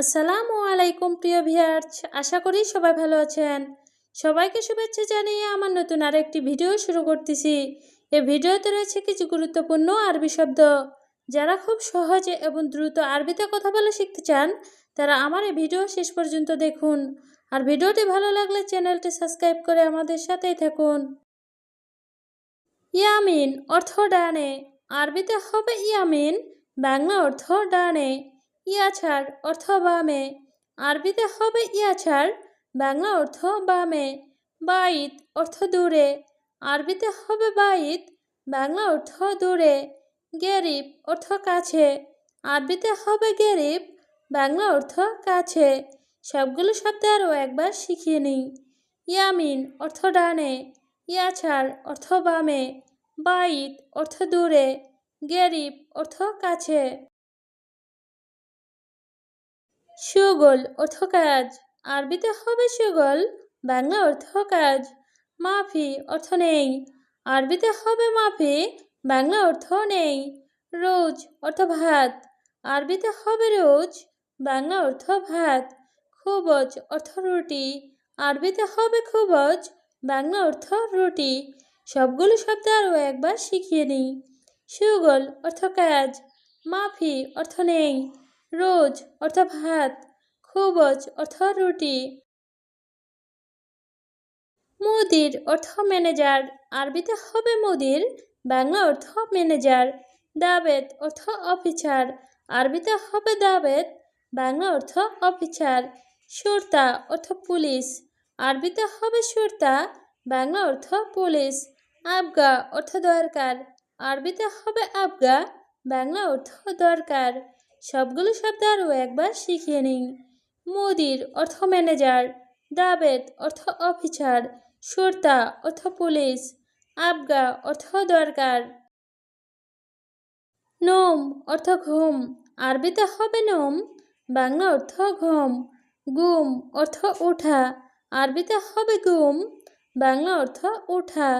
আসসালামু আলাইকুম, প্রিয় ভিয়ার্স আশা করি সবাই ভালো আছেন। সবাইকে শুভেচ্ছা জানিয়ে আমার নতুন আরেকটি ভিডিও শুরু করতেছি। এই ভিডিওতে রয়েছে কিছু গুরুত্বপূর্ণ আরবি শব্দ। যারা খুব সহজে এবং দ্রুত আরবিতে কথা বলে শিখতে চান, তারা আমার এই ভিডিও শেষ পর্যন্ত দেখুন। আর ভিডিওটি ভালো লাগলে চ্যানেলটি সাবস্ক্রাইব করে আমাদের সাথেই থাকুন। ইয়ামিন অর্থ ডানে। আরবিতে হবে ইয়ামিন, বাংলা অর্থ ডানে। ইয়াছাড় অর্থ বামে। আরবিতে হবে ইয়াছাড় বাংলা অর্থ বামে। বাইত অর্থ দূরে। আরবিতে হবে বাইত, বাংলা অর্থ দূরে। গেরিব অর্থ কাছে। আরবিতে হবে গেরিব, বাংলা অর্থ কাছে। সবগুলো শব্দ আরও একবার শিখিয়ে নিই। ইয়ামিন অর্থ ডানে। ইয়াছাড় অর্থ বামে। বাইত অর্থ দূরে। গেরিব অর্থ কাছে। সুগল অর্থ কাজ। আরবিতে হবে সুগল, বাংলা অর্থ কাজ। মাফি অর্থ নেই। আরবিতে হবে মাফি, বাংলা অর্থ নেই। রোজ অর্থ ভাত। আরবিতে হবে রোজ, বাংলা অর্থ ভাত। খুবজ অর্থ রুটি। আরবিতে হবে খুবজ, বাংলা অর্থ রুটি। সবগুলো শব্দ আরও একবার শিখিয়ে নিই। সুগল অর্থ কাজ। মাফি অর্থ নেই। রোজ অর্থ ভাত, খুবজ অর্থ রুটি। মুদির অর্থ ম্যানেজার, আরবিতে হবে মুদির, বাংলা অর্থ ম্যানেজার, দাবেত অর্থ অফিসার, আরবিতে হবে দাবেত, বাংলা অর্থ অফিসার, সুরতা অর্থ পুলিশ, আরবিতে হবে সুরতা, বাংলা অর্থ পুলিশ, আবগা অর্থ দরকার, আরবিতে হবে আবগা, বাংলা অর্থ দরকার। সবগুলো শব্দ আরও একবার শিখিয়ে নিই। মুদির অর্থ ম্যানেজার দাবেদ অর্থ অফিসার সুরতা অর্থ পুলিশ, আবগা অর্থ দরকার। নোম অর্থ ঘুম, আরবিতে হবে নোম, বাংলা অর্থ ঘুম, গুম অর্থ ওঠা আরবিতে হবে গুম, বাংলা অর্থ ওঠা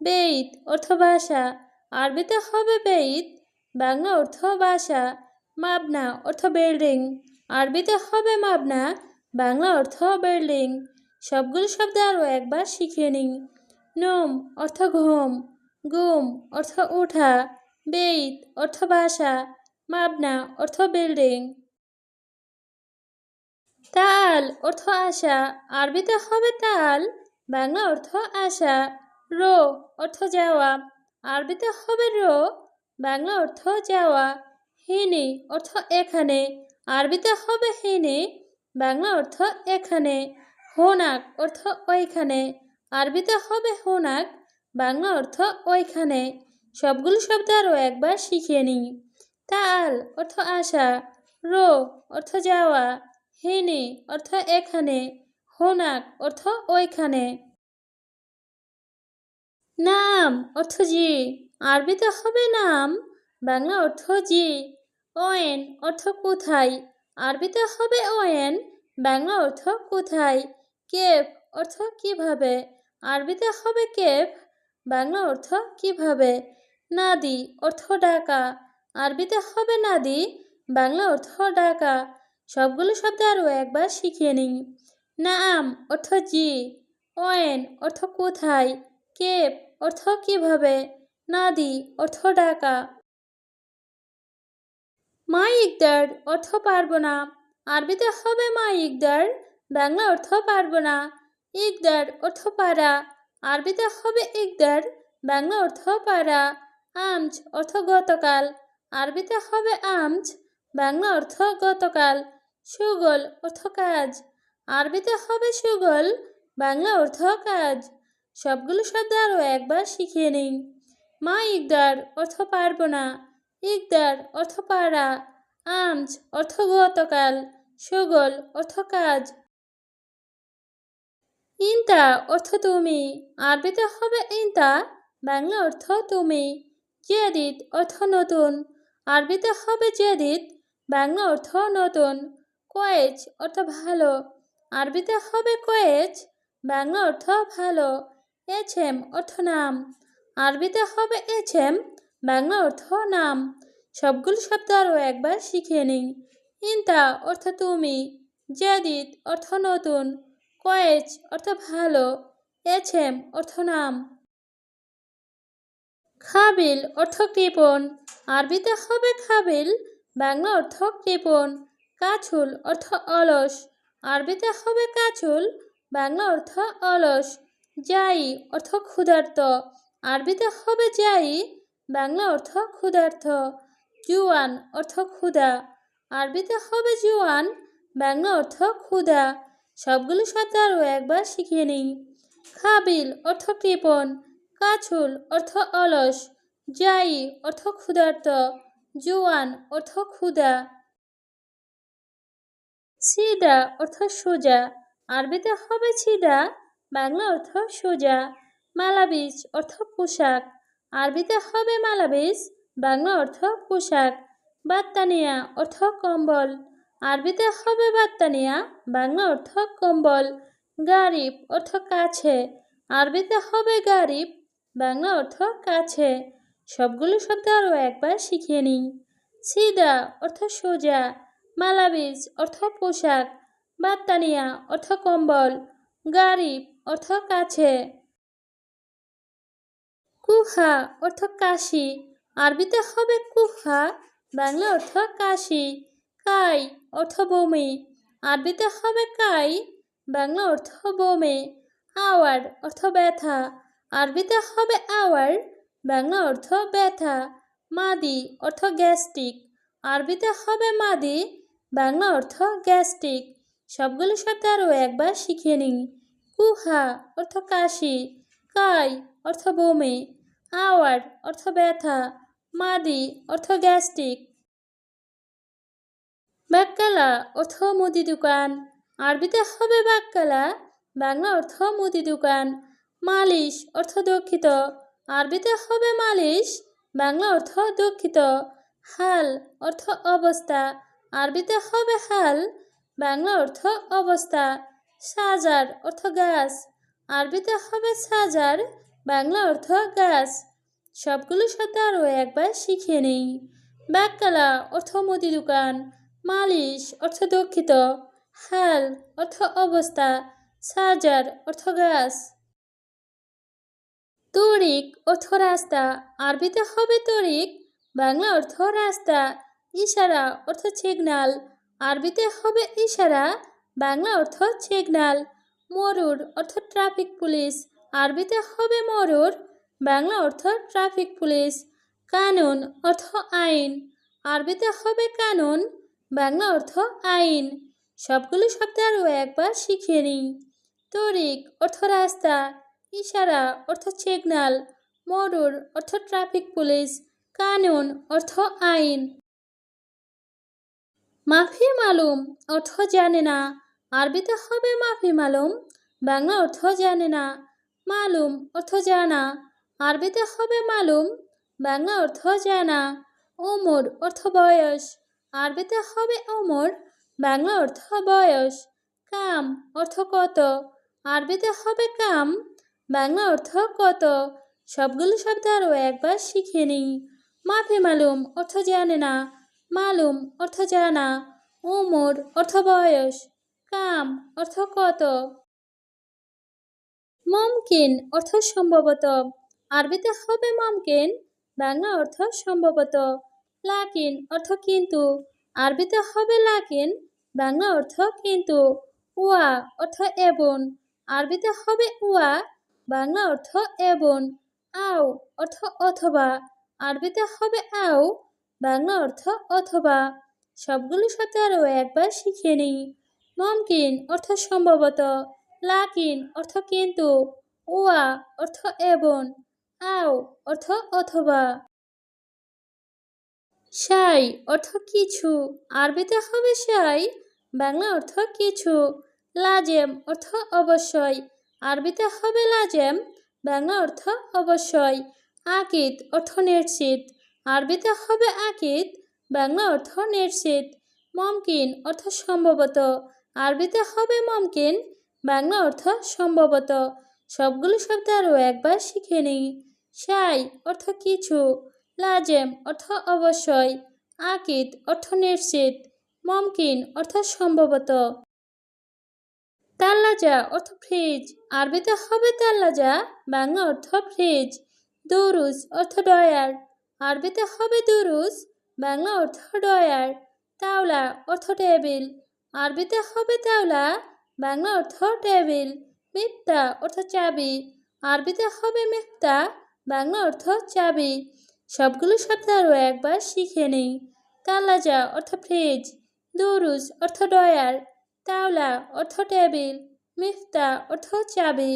বেইত অর্থ বাসা, আরবিতে হবে বেইত, বাংলা অর্থ বাসা। মাবনা অর্থ বিল্ডিং আরবিতে হবে মাবনা, বাংলা অর্থ বিল্ডিং সবগুলো শব্দ আরও একবার শিখে নিই। নোম অর্থ ঘুম, গুম অর্থ উঠা, বেইত অর্থ বাসা, মাবনা অর্থ বিল্ডিং তাল অর্থ আশা, আরবিতে হবে তাল, বাংলা অর্থ আশা, রো অর্থ যাওয়া, আরবিতে হবে রো, বাংলা অর্থ যাওয়া। হিনি অর্থ এখানে, আরবিতে হবে হিনি, বাংলা অর্থ এখানে, হোনাক অর্থ ওইখানে, আরবিতে হবে হোনাক, বাংলা অর্থ ওইখানে। সবগুলো শব্দ আরও একবার শিখিয়ে নিই। তাল অর্থ আশা রো অর্থ যাওয়া, হিনি অর্থ এখানে, হোনাক অর্থ ওইখানে। নাম অর্থ জি, আরবিতে হবে নাম বাংলা অর্থ জি ওয়েন অর্থ কোথায়? আরবিতে হবে ওয়েন বাংলা অর্থ কোথায়? কেফ অর্থ কীভাবে? আরবিতে হবে কেফ বাংলা অর্থ কীভাবে? নাদি অর্থ ডাকা। আরবিতে হবে নাদি, বাংলা অর্থ ডাকা। সবগুলো শব্দ আরও একবার শিখিয়ে নিই। নাম অর্থ জি ওয়েন অর্থ কোথায়? কেপ অর্থ কীভাবে? নাদি অর্থ ডাকা। মা ইকদার অর্থ পারব না। আরবিতে হবে মা ইকদার, বাংলা অর্থ পারব না। ইকদার অর্থ পারা। আরবিতে হবে ইকদার, বাংলা অর্থ পারা। আমচ অর্থ গতকাল। আরবিতে হবে আমচ বাংলা অর্থ গতকাল। সুগল অর্থ কাজ। আরবিতে হবে সুগল, বাংলা অর্থ কাজ। সবগুলো শব্দ আরও একবার শিখিয়ে নিই। মা ইকদার অর্থ পারব না। ইকদার অর্থ পারা আমচ অর্থ গতকাল সুগল অর্থ কাজ ইনতা অর্থ তুমি, আরবিতে হবে ইনতা, বাংলা অর্থ তুমি, জেদিদ অর্থ নতুন, আরবিতে হবে জেদিদ, বাংলা অর্থ নতুন, কয়েজ অর্থ ভালো, আরবিতে হবে কয়েজ, বাংলা অর্থ ভালো এছেম অর্থ নাম, আরবিতে হবে এছেম বাংলা অর্থ নাম। সবগুলো শব্দ আরও একবার শিখে নিই ইন্তা অর্থ তুমি, জাদিদ অর্থ নতুন কয়েজ অর্থ ভালো এছেম অর্থ নাম। খাবিল অর্থ কৃপণ, আরবিতে হবে খাবিল, বাংলা অর্থ কৃপণ, কাছুল অর্থ অলস, আরবিতে হবে কাছুল, বাংলা অর্থ অলস যাই অর্থ ক্ষুধার্ত, আরবিতে হবে যাই বাংলা অর্থ ক্ষুধার্ত জুয়ান অর্থ ক্ষুধা। আরবিতে হবে জুয়ান, বাংলা অর্থ ক্ষুধা। সবগুলো শব্দ আরও একবার শিখিয়ে নিই। খাবিল অর্থ কৃপণ, কাছুল অর্থ অলস যাই অর্থ ক্ষুধার্ত, জুয়ান অর্থ ক্ষুধা। সিদা অর্থ সোজা, আরবিতে হবে ছিদা বাংলা অর্থ সোজা। মালাবিজ অর্থ পোশাক আরবিতে হবে মালাবিজ বাংলা অর্থ পোশাক। বাত্তানিয়া অর্থ কম্বল। আরবিতে হবে বাত্তানিয়া, বাংলা অর্থ কম্বল। গারিব অর্থ কাছে। আরবিতে হবে গারিব, বাংলা অর্থ কাছে। সবগুলো শব্দ আরও একবার শিখিয়ে নিই। সিদা অর্থ সোজা। মালাবিজ অর্থ পোশাক। বাত্তানিয়া অর্থ কম্বল। গারিব অর্থ কাছে। কুহা অর্থ কাশি। আরবিতে হবে কুহা, বাংলা অর্থ কাশি। কাই অর্থ বমি। আরবিতে হবে কাই, বাংলা অর্থ বমি। আওয়ার অর্থ ব্যথা। আরবিতে হবে আওয়ার, বাংলা অর্থ ব্যথা। মাদি অর্থ গ্যাস্ট্রিক। আরবিতে হবে মাদি, বাংলা অর্থ গ্যাস্ট্রিক। সবগুলো শব্দ আরও একবার শিখিয়ে নিই। কুহা অর্থ কাশি। কাই অর্থ বমি, আওয়ার অর্থ ব্যথা, মাদি অর্থ গ্যাস্ট্রিক। বাক্কালা অর্থ মুদি দোকান, আরবিতে হবে বাক্কালা বাংলা অর্থ মুদি দোকান, মালিশ অর্থ দক্ষিত, আরবিতে হবে মালিশ, বাংলা অর্থ দক্ষিত, হাল অর্থ অবস্থা, আরবিতে হবে হাল, বাংলা অর্থ অবস্থা, সাজার অর্থ গাছ। আরবিতে হবে সাজার, বাংলা অর্থ গাছ। সবগুলো সাথে আরও একবার শিখে নেই। বাক্কালা, অর্থ মুদি দোকান। মালিশ, অর্থ দক্ষিত। হাল, অর্থ অবস্থা। সাজার, অর্থ গাছ। তরিক, অর্থ রাস্তা। আরবিতে হবে তরিক, বাংলা অর্থ রাস্তা। ইশারা, অর্থ সিগনাল আরবিতে হবে ইশারা, বাংলা অর্থ সিগনাল মরুর অর্থ ট্রাফিক পুলিশ আরবিতে হবে মরুর, বাংলা অর্থ ট্রাফিক পুলিশ কানুন অর্থ আইন। আরবিতে হবে কানুন, বাংলা অর্থ আইন। সবগুলো শব্দ আরও একবার শিখিয়ে নিই। তরিক অর্থ রাস্তা, ইশারা অর্থ সিগনাল মরুর অর্থ ট্রাফিক পুলিশ কানুন অর্থ আইন। মাফি মালুম অর্থ জানে না। আরবিতে হবে মাফি মালুম, বাংলা অর্থ জানে না, মালুম অর্থ জানা, আরবিতে হবে মালুম, বাংলা অর্থ জানা, ওমর অর্থ বয়স, আরবিতে হবে ওমর, বাংলা অর্থ বয়স, কাম অর্থ কত, আরবিতে হবে কাম, বাংলা অর্থ কত, সবগুলো শব্দ আরও একবার শিখে নিই, মাফি মালুম অর্থ জানে না, মালুম অর্থ জানা উমর অর্থ বয়স। কাম অর্থ কত? মমকিন অর্থ সম্ভবত। আরবিতে হবে মমকিন, বাংলা অর্থ সম্ভবত। লাকিন অর্থ কিন্তু। আরবিতে হবে লাকিন, বাংলা অর্থ কিন্তু। উয়া অর্থ এবন। আরবিতে হবে উয়া, বাংলা অর্থ এবন। আও অর্থ অথবা। আরবিতে হবে আও, বাংলা অর্থ অথবা। সবগুলো শব্দ আরও একবার শিখে নিই। মমকিন অর্থ সম্ভবত, লাকিন অর্থ কিন্তু ওয়া অর্থ এবং আও অর্থ অথবা। সাই অর্থ কিছু, আরবিতে হবে সাই, বাংলা অর্থ কিছু, লাজেম অর্থ অবশ্যই, আরবিতে হবে লাজেম, বাংলা অর্থ অবশ্যই, আকিদ অর্থ নিশ্চিত, আরবিতে হবে আকিদ, বাংলা অর্থ নিশ্চিত, মমকিন অর্থ সম্ভবত আরবিতে হবে মমকিন, বাংলা অর্থ সম্ভবত। সবগুলো শব্দ আরও একবার শিখে নিই। সাই অর্থ কিছু, লাজেম অর্থ অবশ্যই, আকিদ অর্থ নিশ্চিত, মমকিন অর্থ সম্ভবত। তাল্লাজা অর্থ ফ্রিজ, আরবিতে হবে তাল্লাজা, বাংলা অর্থ ফ্রিজ, দুরুজ অর্থ ডয়ার আরবিতে হবে দুরুজ, বাংলা অর্থ ডয়ার তাওলা অর্থ টেবিল আরবিতে হবে তাওলা, বাংলা অর্থ টেবিল মিফতা অর্থ চাবি, আরবিতে হবে মিফতা বাংলা অর্থ চাবি। সবগুলো শব্দ আরও একবার শিখে নিই। তালাজা অর্থ ফ্রিজ, দুরুজ অর্থ ডয়ার তাওলা অর্থ টেবিল মিফতা অর্থ চাবি।